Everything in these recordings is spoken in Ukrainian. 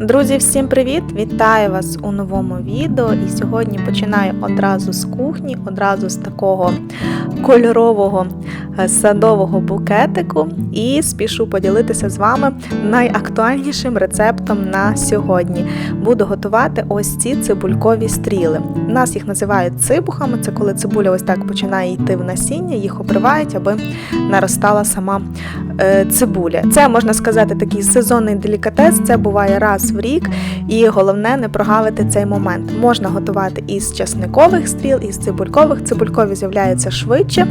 Друзі, всім привіт! Вітаю вас у новому відео. І сьогодні починаю одразу з кухні, одразу з такого кольорового е, садового букетику. І спішу поділитися з вами найактуальнішим рецептом на сьогодні. Буду готувати ось ці цибулькові стріли. У нас їх називають цибухами. Це коли цибуля ось так починає йти в насіння, їх обривають, аби наростала сама е, цибуля. Це можна сказати такий сезонний делікатес. Це буває раз в рік, і головне не прогавити цей момент. Можна готувати із часникових стріл, із цибулькових. Цибулькові з'являються швидше.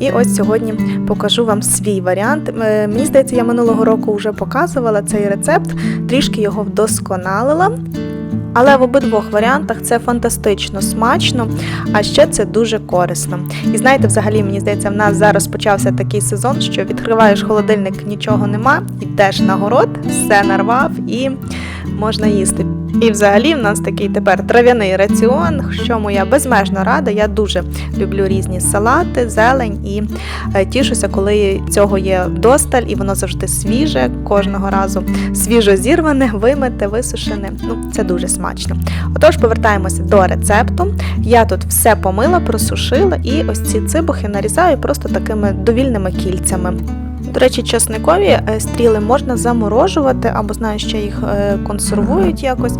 І ось сьогодні покажу вам свій варіант. Е, Мені здається, я минулого року вже показувала цей рецепт, трішки його вдосконалила. Але в обидвох варіантах це фантастично смачно, а ще це дуже корисно. І знаєте, взагалі, мені здається, в нас зараз почався такий сезон, що відкриваєш холодильник, нічого нема, йдеш на город, все нарвав і можна їсти. І взагалі в нас такий тепер трав'яний раціон, що моя безмежно рада. Я дуже люблю різні салати, зелень і е, тішуся, коли цього є досталь, і воно завжди свіже, кожного разу свіжо зірване, вимите, висушене. Ну, це дуже смачно. Отож, повертаємося до рецепту. Я тут все помила, просушила, і ось ці цибухи нарізаю просто такими довільними кільцями. До речі, часникові е, стріли можна заморожувати, або знаю, ще їх е, консервують якось.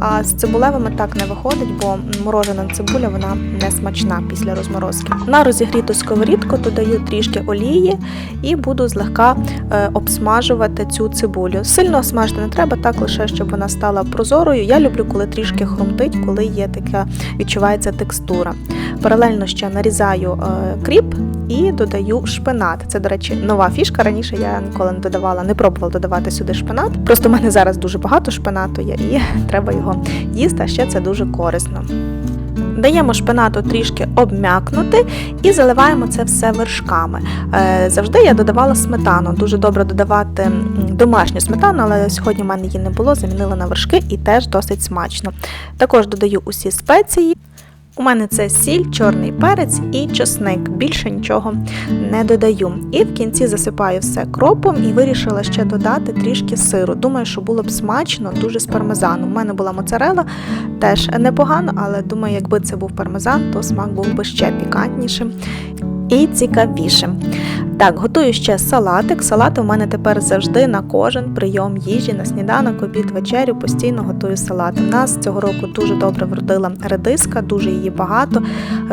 А з цибулевими так не виходить, бо морожена цибуля вона не смачна після розморозки. На розігріту сковорідку додаю трішки олії і буду злегка е, обсмажувати цю цибулю. Сильно смажити не треба, так лише щоб вона стала прозорою. Я люблю, коли трішки хрумтить, коли є така відчувається текстура. Паралельно ще нарізаю кріп і додаю шпинат. Це, до речі, нова фішка. Раніше я ніколи не додавала, не пробувала додавати сюди шпинат. Просто в мене зараз дуже багато шпинату є, і треба його їсти, а ще це дуже корисно. Даємо шпинату трішки обм'якнути і заливаємо це все вершками. Завжди я додавала сметану. Дуже добре додавати домашню сметану, але сьогодні в мене її не було, замінила на вершки і теж досить смачно. Також додаю усі спеції. У мене це сіль, чорний перець і чесник. Більше нічого не додаю. І в кінці засипаю все кропом і вирішила ще додати трішки сиру. Думаю, що було б смачно, дуже з пармезану. У мене була моцарела, теж непогано, але думаю, якби це був пармезан, то смак був би ще пікантнішим і цікавішим. Так, готую ще салатик. Салати у мене тепер завжди на кожен прийом їжі, на сніданок, обід, вечерю постійно готую салат. У нас цього року дуже добре вродила редиска, дуже її багато.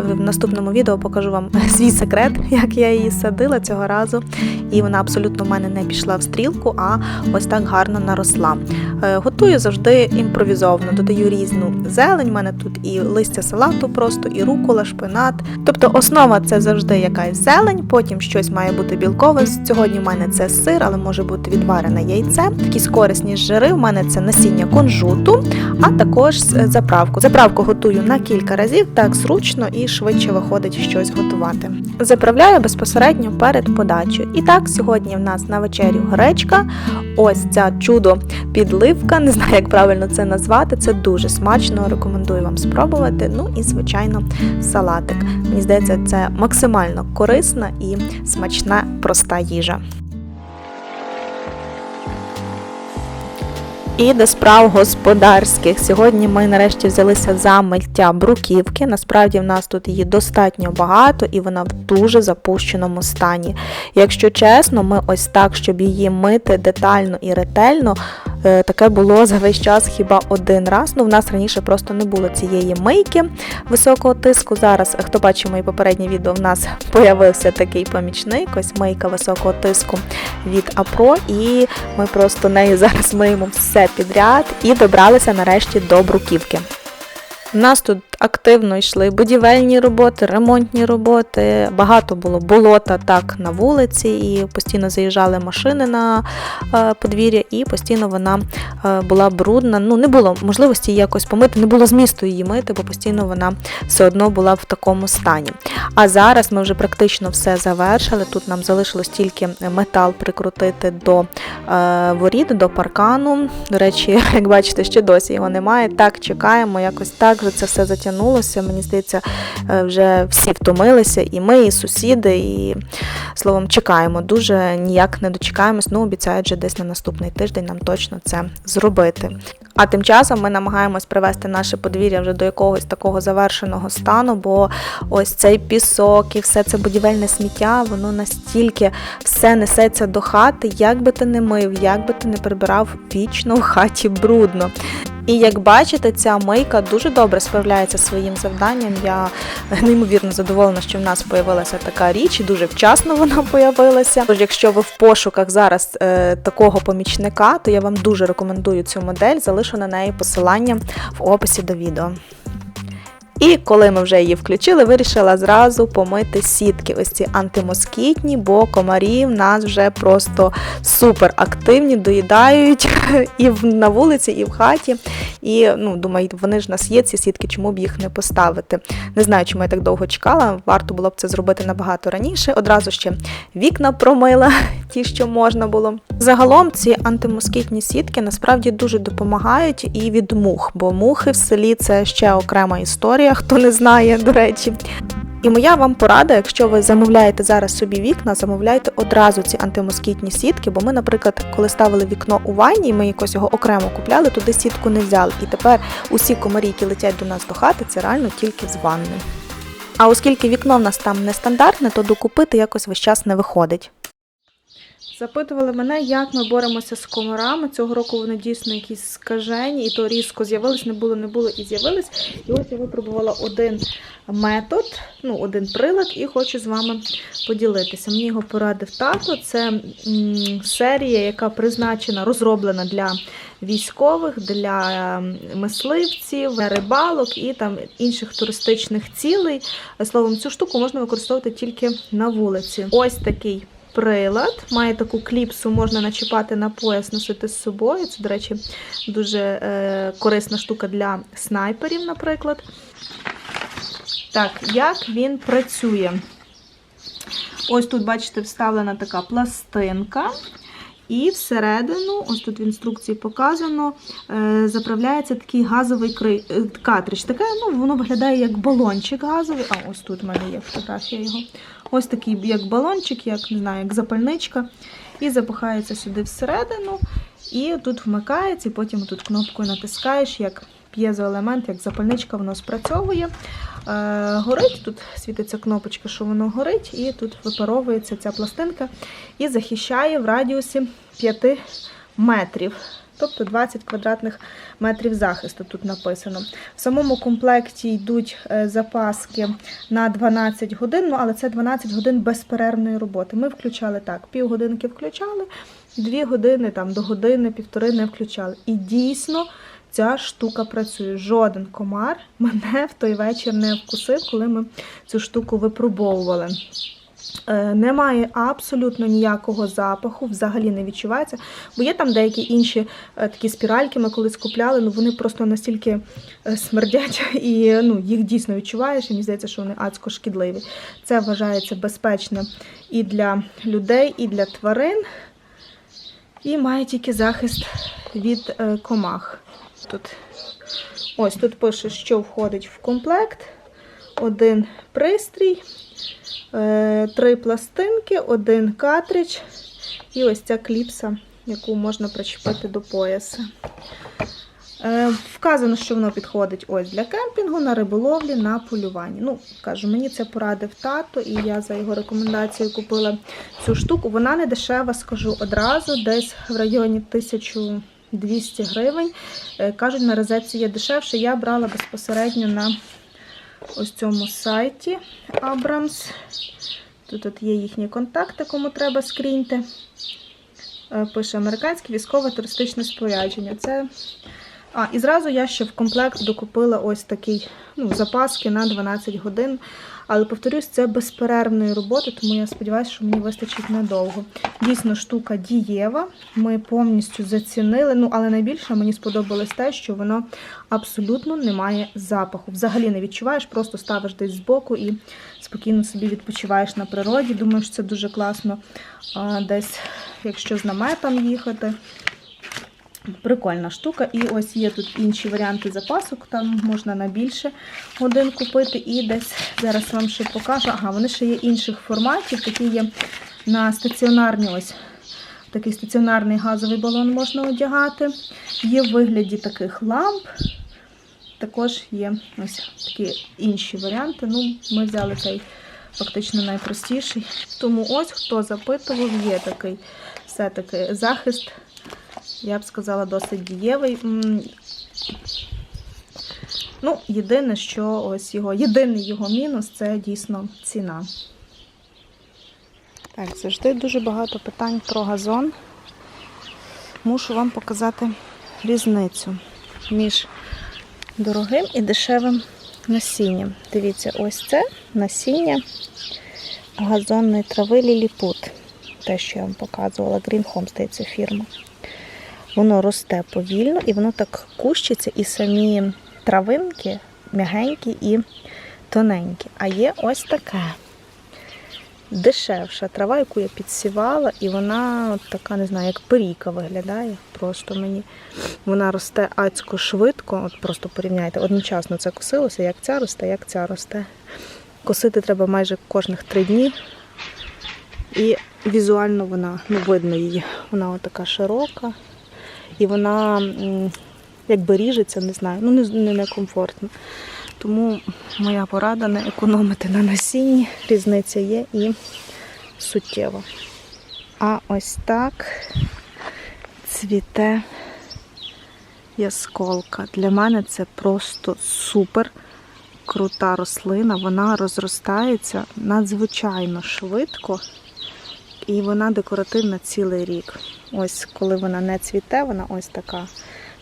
В наступному відео покажу вам свій секрет, як я її садила цього разу. І вона абсолютно в мене не пішла в стрілку, а ось так гарно наросла. Готую завжди імпровізовано, додаю різну зелень. У мене тут і листя салату, просто, і рукола, шпинат. Тобто основа це завжди якась зелень, потім щось має бути білкове. Сьогодні в мене це сир, але може бути відварене яйце. Якісь корисні жири. У мене це насіння кунжуту, а також заправку. Заправку готую на кілька разів, так зручно і швидше виходить щось готувати. Заправляю безпосередньо перед подачею. І так, сьогодні в нас на вечерю гречка. Ось ця чудо підливка, не знаю, як правильно це назвати. Це дуже смачно, рекомендую вам спробувати. Ну і, звичайно, салатик. Мені здається, це максимально корисна і смачна проста їжа. І до справ господарських. Сьогодні ми нарешті взялися за миття бруківки. Насправді в нас тут її достатньо багато і вона в дуже запущеному стані. Якщо чесно, ми ось так, щоб її мити детально і ретельно, таке було за весь час хіба один раз. Ну, в нас раніше просто не було цієї мийки високого тиску. Зараз, хто бачив мої попередні відео, в нас появився такий помічник, ось мийка високого тиску від Апро, і ми просто нею зараз миємо все підряд і добралися нарешті до бруківки. У нас тут активно йшли будівельні роботи, ремонтні роботи. Багато було болота так на вулиці, і постійно заїжджали машини на е, подвір'я, і постійно вона е, була брудна. Ну, не було можливості її якось помити, не було змісту її мити, бо постійно вона все одно була в такому стані. А зараз ми вже практично все завершили. Тут нам залишилось тільки метал прикрутити до е, воріт, до паркану. До речі, як бачите, ще досі його немає. Так чекаємо, якось так же це все затягнуло затягнулося. Мені здається, е, вже всі втомилися, і ми, і сусіди, і словом, чекаємо. Дуже ніяк не дочекаємось. Ну, обіцяють вже десь на наступний тиждень нам точно це зробити. А тим часом ми намагаємось привести наше подвір'я вже до якогось такого завершеного стану, бо ось цей пісок і все це будівельне сміття, воно настільки все несеться до хати, як би ти не мив, як би ти не прибирав вічно в хаті брудно. І як бачите, ця мийка дуже добре справляється зі своїм завданням. Я неймовірно задоволена, що в нас з'явилася така річ, і дуже вчасно вона з'явилася. Тож, якщо ви в пошуках зараз е, такого помічника, то я вам дуже рекомендую цю модель. Залишу на неї посилання в описі до відео. І коли ми вже її включили, вирішила зразу помити сітки. Ось ці антимоскітні, бо комарі в нас вже просто супер активні, доїдають і на вулиці, і в хаті. І ну, думаю, вони ж нас є, ці сітки, чому б їх не поставити. Не знаю, чому я так довго чекала. Варто було б це зробити набагато раніше. Одразу ще вікна промила, ті, що можна було. Загалом ці антимоскітні сітки насправді дуже допомагають і від мух, бо мухи в селі це ще окрема історія, хто не знає, до речі. І моя вам порада, якщо ви замовляєте зараз собі вікна, замовляйте одразу ці антимоскітні сітки, бо ми, наприклад, коли ставили вікно у ванні, ми якось його окремо купляли, туди сітку не взяли. І тепер усі комарі, які летять до нас до хати, це реально тільки з ванни. А оскільки вікно в нас там нестандартне, то докупити якось весь час не виходить. Запитували мене, як ми боремося з комарами. Цього року вони дійсно якісь скажені, і то різко з'явились, не було, не було і з'явились. І ось я випробувала один метод, ну, один прилад, і хочу з вами поділитися. Мені його порадив тато. Це серія, яка призначена, розроблена для військових, для ем, мисливців, для рибалок і там інших туристичних цілей. Словом, цю штуку можна використовувати тільки на вулиці. Ось такий прилад. Має таку кліпсу, можна начіпати на пояс, носити з собою. Це, до речі, дуже е, корисна штука для снайперів, наприклад. Так, як він працює? Ось тут, бачите, вставлена така пластинка. І всередину, ось тут в інструкції показано, е, заправляється такий газовий е, картридж. Таке, ну, воно виглядає як балончик газовий. А ось тут в мене є фотографія його. Ось такий як балончик, як не знаю, як запальничка. І запихається сюди всередину. І тут вмикається, і потім тут кнопкою натискаєш, як п'єзоелемент, як запальничка, воно спрацьовує. Е, горить, тут світиться кнопочка, що воно горить, і тут випаровується ця пластинка і захищає в радіусі 5 метрів. Тобто 20 квадратних метрів захисту тут написано. В самому комплекті йдуть е, запаски на 12 годин, ну але це 12 годин безперервної роботи. Ми включали так, півгодинки включали, 2 години там до години, півтори не включали. І дійсно ця штука працює. Жоден комар мене в той вечір не вкусив, коли ми цю штуку випробовували. Е, Немає абсолютно ніякого запаху, взагалі не відчувається. Бо є там деякі інші е, такі спіральки, ми колись купляли, ну вони просто настільки е, смердять, і ну, їх дійсно відчуваєш, і мені здається, що вони адсько шкідливі. Це вважається безпечно і для людей, і для тварин. І має тільки захист від комах. Тут ось тут пише, що входить в комплект. Один пристрій, е, три пластинки, один картридж і ось ця кліпса, яку можна причепити до пояса. Е, Вказано, що воно підходить ось для кемпінгу, на риболовлі, на полюванні. Ну, кажу, мені це порадив тато, і я за його рекомендацією купила цю штуку. Вона не дешева, скажу одразу, десь в районі 1200 гривень. Е, Кажуть, на розетці є дешевше. Я брала безпосередньо на ось цьому сайті Abrams. Тут от є їхні контакти, кому треба скріньте. Е, Пише американське військове туристичне спорядження. Це а, і зразу я ще в комплект докупила ось такий ну, запаски на 12 годин. Але повторюсь, це безперервної роботи, тому я сподіваюся, що мені вистачить надовго. Дійсно, штука дієва. Ми повністю зацінили. Ну, але найбільше мені сподобалось те, що воно абсолютно не має запаху. Взагалі не відчуваєш, просто ставиш десь збоку і спокійно собі відпочиваєш на природі. Думаю, що це дуже класно десь, якщо з наметом їхати. Прикольна штука. І ось є тут інші варіанти запасок, там можна на більше годин купити. І десь зараз вам ще покажу. Ага, вони ще є інших форматів, такі є на стаціонарні ось. Такий стаціонарний газовий балон можна одягати. Є в вигляді таких ламп. Також є ось такі інші варіанти. Ну, ми взяли цей фактично найпростіший. Тому ось хто запитував, є такий все-таки захист я б сказала, досить дієвий. Ну, єдине, що ось його, єдиний його мінус це дійсно ціна. Так, завжди дуже багато питань про газон. Мушу вам показати різницю між дорогим і дешевим насінням. Дивіться, ось це насіння газонної трави Ліліпут. Те, що я вам показувала, Green Home, здається, фірма. Воно росте повільно і воно так кущиться, і самі травинки м'ягенькі і тоненькі. А є ось таке дешевша трава, яку я підсівала, і вона така, не знаю, як перійка виглядає. Просто мені вона росте адсько швидко. От просто порівняйте, одночасно це косилося, як ця росте, як ця росте. Косити треба майже кожних три дні. І візуально вона, ну, видно її, вона отака широка. І вона якби ріжеться, не знаю, ну не, не некомфортно. Тому моя порада не економити на насінні. Різниця є і суттєва. А ось так цвіте ясколка. Для мене це просто супер крута рослина. Вона розростається надзвичайно швидко. І вона декоративна цілий рік. Ось коли вона не цвіте, вона ось така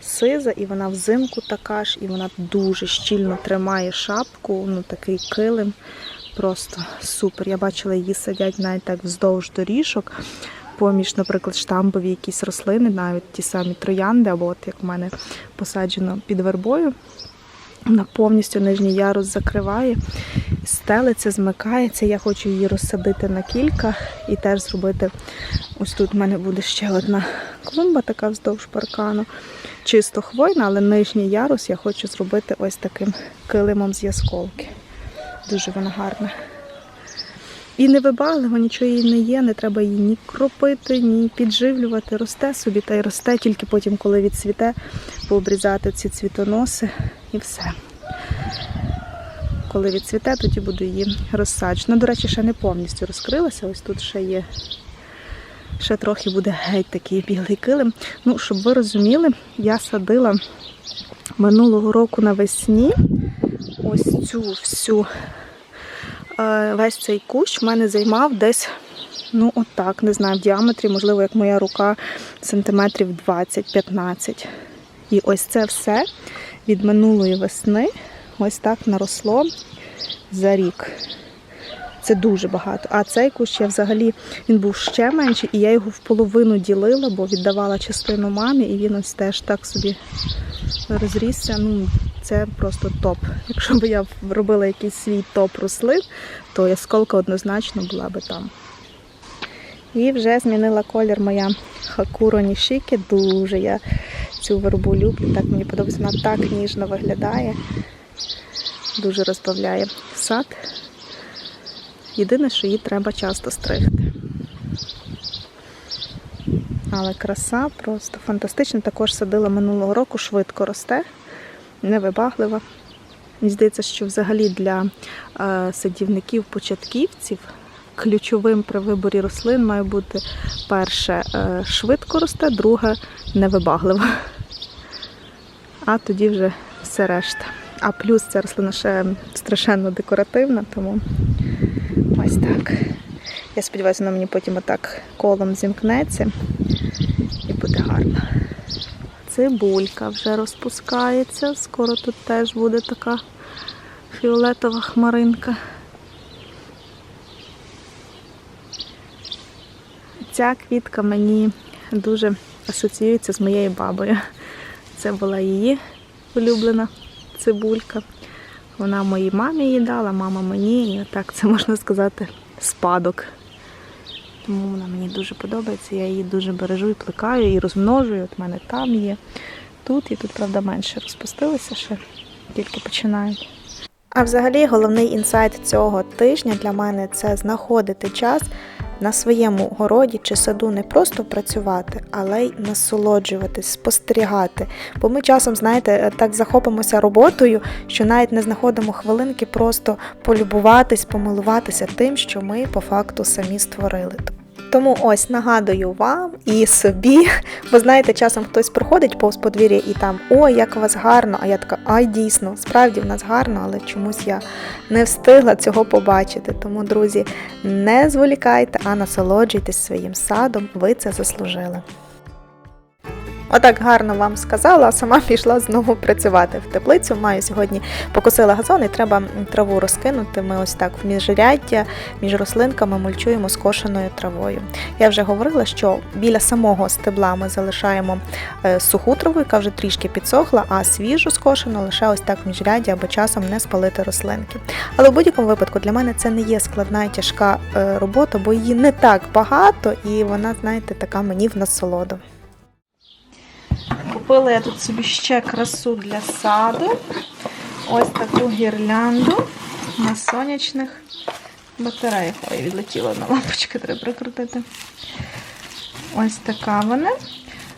сиза, і вона взимку така ж, і вона дуже щільно тримає шапку, ну такий килим. Просто супер. Я бачила, її садять навіть так вздовж доріжок, поміж, наприклад, штамбові якісь рослини, навіть ті самі троянди, або от як в мене посаджено під вербою. Вона повністю нижній ярус закриває, стелиться, змикається. Я хочу її розсадити на кілька і теж зробити. Ось тут в мене буде ще одна клумба, така вздовж паркану. Чисто хвойна, але нижній ярус я хочу зробити ось таким килимом з ясколки. Дуже вона гарна. І не вибагливо, нічого їй не є, не треба її ні кропити, ні підживлювати. Росте собі та й росте, тільки потім, коли відцвіте, пообрізати ці цвітоноси і все. Коли відцвіте, тоді буду її розсаджувати. Ну, до речі, ще не повністю розкрилася. Ось тут ще є. Ще трохи буде геть такий білий килим. Ну, щоб ви розуміли, я садила минулого року навесні ось цю всю е, весь цей кущ в мене займав десь, ну отак, не знаю, в діаметрі, можливо, як моя рука, сантиметрів 20-15. І ось це все від минулої весни ось так наросло за рік. Це дуже багато. А цей кущ я взагалі він був ще менший, і я його в половину ділила, бо віддавала частину мамі, і він ось теж так собі розрісся. Ну, це просто топ. Якщо б я робила якийсь свій топ рослин, то ясколка однозначно була би там. І вже змінила колір моя Хакуро Нішікі. Дуже я цю вербу люблю. Так мені подобається, вона так ніжно виглядає. Дуже розбавляє сад. Єдине, що її треба часто стригти. Але краса просто фантастична. Також садила минулого року, швидко росте, невибаглива. Мені здається, що взагалі для е, садівників-початківців ключовим при виборі рослин має бути перше е, швидко росте, друге невибаглива. А тоді вже все решта. А плюс ця рослина ще страшенно декоративна, тому ось так. Я сподіваюся, вона мені потім отак колом зімкнеться і буде гарно. Цибулька вже розпускається. Скоро тут теж буде така фіолетова хмаринка. Ця квітка мені дуже асоціюється з моєю бабою. Це була її улюблена цибулька. Вона моїй мамі її дала, мама мені. І так це можна сказати спадок Тому вона мені дуже подобається. Я її дуже бережу і плекаю, і розмножую. От в мене там є, тут і тут, правда, менше розпустилися ще, тільки починають. А взагалі головний інсайт цього тижня для мене це знаходити час на своєму городі чи саду не просто працювати, але й насолоджуватись, спостерігати. Бо ми часом, знаєте, так захопимося роботою, що навіть не знаходимо хвилинки просто полюбуватись, помилуватися тим, що ми по факту самі створили. Тому ось нагадую вам і собі, бо знаєте, часом хтось проходить повз подвір'я і там ой, як у вас гарно, а я така, ай, дійсно, справді в нас гарно, але чомусь я не встигла цього побачити. Тому, друзі, не зволікайте, а насолоджуйтесь своїм садом, ви це заслужили. Отак гарно вам сказала, а сама пішла знову працювати в теплицю. Маю сьогодні покосила газон і треба траву розкинути. Ми ось так в міжряддя, між рослинками мульчуємо скошеною травою. Я вже говорила, що біля самого стебла ми залишаємо е, суху траву, яка вже трішки підсохла, а свіжу скошену лише ось так в міжрядді, аби часом не спалити рослинки. Але в будь-якому випадку для мене це не є складна і тяжка е, робота, бо її не так багато, і вона, знаєте, така мені в насолоду. Купила я тут собі ще красу для саду. Ось таку гірлянду на сонячних батареях. Ой, відлетіла одна лампочка, треба прикрутити. Ось така вона.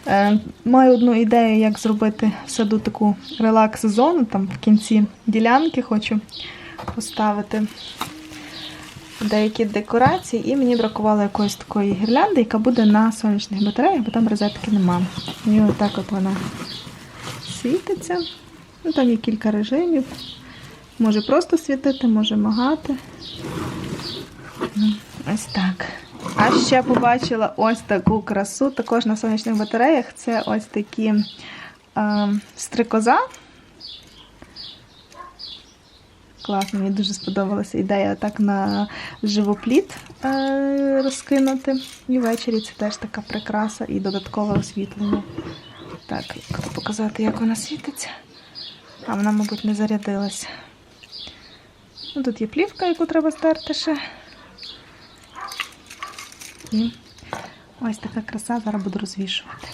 Е, маю одну ідею, як зробити в саду таку релакс-зону. Там в кінці ділянки хочу поставити деякі декорації, і мені бракувало якоїсь такої гірлянди, яка буде на сонячних батареях, бо там розетки нема. І отак от вона світиться. Ну, Там є кілька режимів. Може просто світити, може магати. Ну, Ось так. А ще побачила ось таку красу, також на сонячних батареях. Це ось такі е, стрикоза. Класно, мені дуже сподобалася ідея так на живопліт е, розкинути. І ввечері це теж така прикраса і додаткове освітлення. Так, як показати, як вона світиться. А вона, мабуть, не зарядилася. Ну, Тут є плівка, яку треба стерти ще. І ось така краса, зараз буду розвішувати.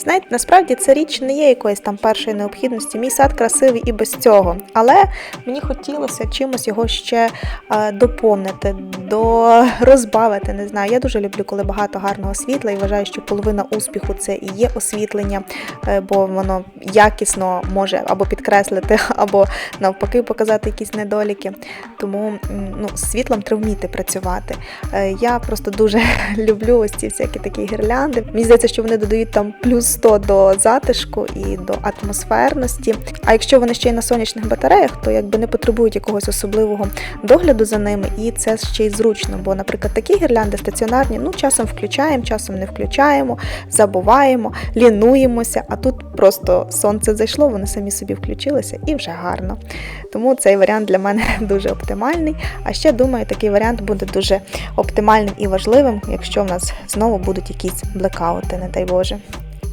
Знаєте, насправді ця річ не є якоїсь там першої необхідності. Мій сад красивий і без цього. Але мені хотілося чимось його ще е, доповнити, до розбавити. Не знаю. Я дуже люблю, коли багато гарного світла, і вважаю, що половина успіху це і є освітлення, е, бо воно якісно може або підкреслити, або навпаки показати якісь недоліки. Тому ну, з світлом треба вміти працювати. Е, я просто дуже люблю ось ці всякі такі гірлянди. Мені здається, що вони додають там плюс 100 до затишку і до атмосферності. А якщо вони ще й на сонячних батареях, то якби не потребують якогось особливого догляду за ними, і це ще й зручно. Бо, наприклад, такі гірлянди стаціонарні, ну часом включаємо, часом не включаємо, забуваємо, лінуємося. А тут просто сонце зайшло, вони самі собі включилися і вже гарно. Тому цей варіант для мене дуже оптимальний. А ще думаю, такий варіант буде дуже оптимальним і важливим, якщо в нас знову будуть якісь блекаути, не дай Боже.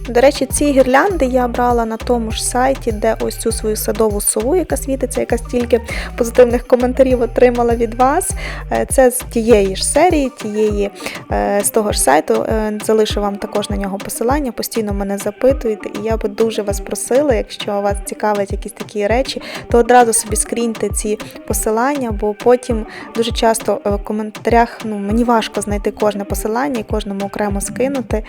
До речі, ці гірлянди я брала на тому ж сайті, де ось цю свою садову сову, яка світиться, яка стільки позитивних коментарів отримала від вас. Е, це з тієї ж серії, тієї е, з того ж сайту. Е, залишу вам також на нього посилання, постійно мене запитуєте, і я би дуже вас просила, якщо вас цікавлять якісь такі речі, то одразу собі скріньте ці посилання, бо потім дуже часто в коментарях ну, мені важко знайти кожне посилання і кожному окремо скинути.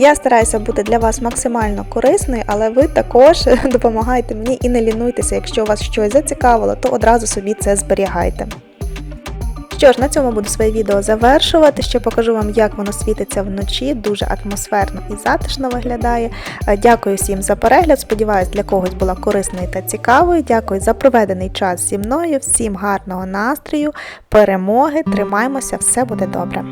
Я стараюся бути для вас максимально корисною, але ви також допомагаєте мені і не лінуйтеся. Якщо вас щось зацікавило, то одразу собі це зберігайте. Що ж, на цьому буду своє відео завершувати. Ще покажу вам, як воно світиться вночі, дуже атмосферно і затишно виглядає. Е, Дякую всім за перегляд. Сподіваюсь, для когось була корисною та цікавою. Дякую за проведений час зі мною. Всім гарного настрою, перемоги, тримаймося, все буде добре.